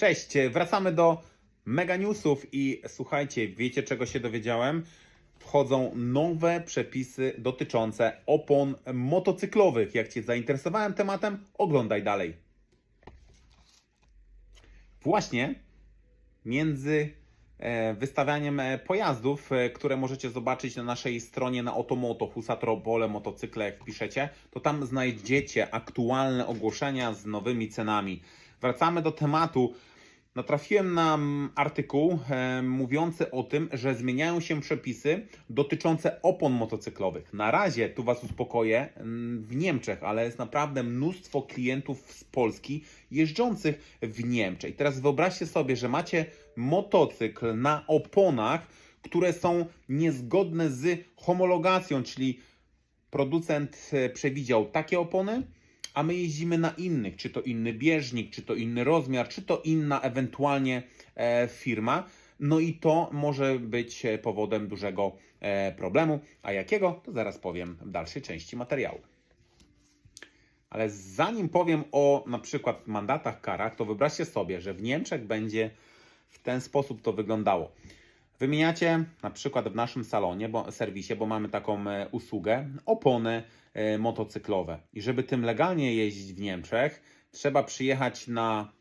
Cześć, wracamy do mega newsów i słuchajcie, wiecie czego się dowiedziałem? Wchodzą nowe przepisy dotyczące opon motocyklowych. Jak Cię zainteresowałem tematem, oglądaj dalej. Właśnie między wystawianiem e, pojazdów, e, które możecie zobaczyć na naszej stronie na Otomoto, Husatropole, motocykle, jak wpiszecie, to tam znajdziecie aktualne ogłoszenia z nowymi cenami. Wracamy do tematu. Natrafiłem na mm, artykuł e, mówiący o tym, że zmieniają się przepisy dotyczące opon motocyklowych. Na razie, tu Was uspokoję, mm, w Niemczech, ale jest naprawdę mnóstwo klientów z Polski jeżdżących w Niemczech. I teraz wyobraźcie sobie, że macie motocykl na oponach, które są niezgodne z homologacją, czyli producent e, przewidział takie opony, a my jeździmy na innych, czy to inny bieżnik, czy to inny rozmiar, czy to inna ewentualnie e, firma. No i to może być e, powodem dużego e, problemu. A jakiego, to zaraz powiem w dalszej części materiału. Ale zanim powiem o na przykład mandatach, karach, to wyobraźcie sobie, że w Niemczech będzie w ten sposób to wyglądało. Wymieniacie na przykład w naszym salonie, bo, serwisie, bo mamy taką e, usługę, opony e, motocyklowe. I żeby tym legalnie jeździć w Niemczech, trzeba przyjechać na